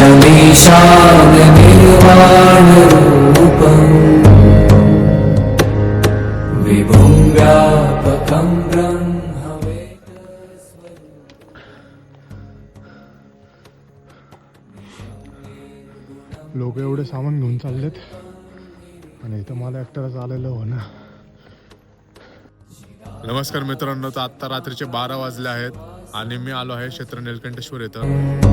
शमीशान निर्वाणरूपम् विभुं व्यापकं लोक एवढे सामान घेऊन चाललेत. आणि इथं मला एकट्याला चालायला हो ना. नमस्कार मित्रांनो तर आत्ता रात्रीचे बारा वाजले आहेत आणि मी आलो आहे क्षेत्र निलकंठेश्वर इथं.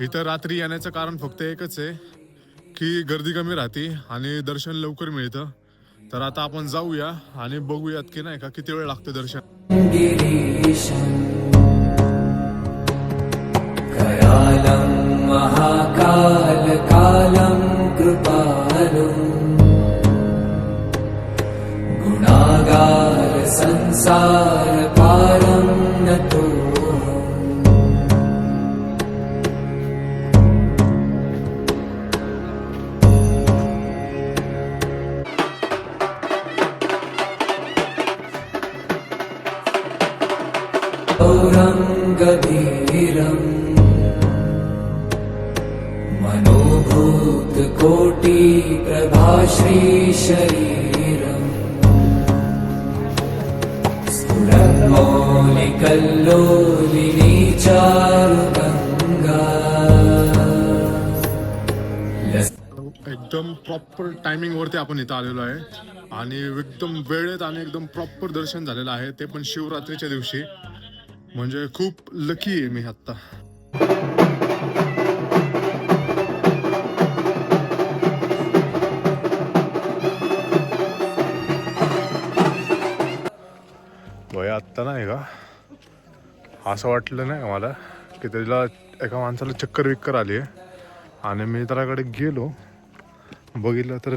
इथं रात्री येण्याचं कारण फक्त एकच आहे की गर्दी कमी राहते आणि दर्शन लवकर मिळतं. तर आता आपण जाऊया आणि बघूयात की नाही का किती वेळ लागतं दर्शन? महाकाल कालम महाकालकालं गुणागार संसार पारं नतो। गभीरम् मनोभूतकोटिप्रभाश्रीशरीरम् स्फुरन्मौलिकल्लोलिनी चारुगङ्गा एकदम प्रॉपर टायमिंग वरती आपण इथं आलेलो आहे. आणि एकदम वेळेत आणि एकदम प्रॉपर दर्शन झालेलं आहे. ते पण शिवरात्रीच्या दिवशी. म्हणजे खूप लकी आहे मी आत्ता. वय आत्ता नाही का? असं वाटलं नाही मला की त्याला एका माणसाला चक्कर विक्कर आली आहे. आणि मी त्याच्याकडे गेलो बघितलं तर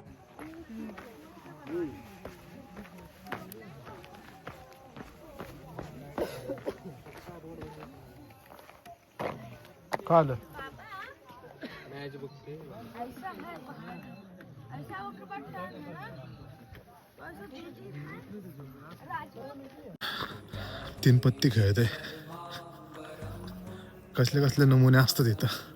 काल. तीन पत्ती खेळते कसले कसले नमुने असतात इथं.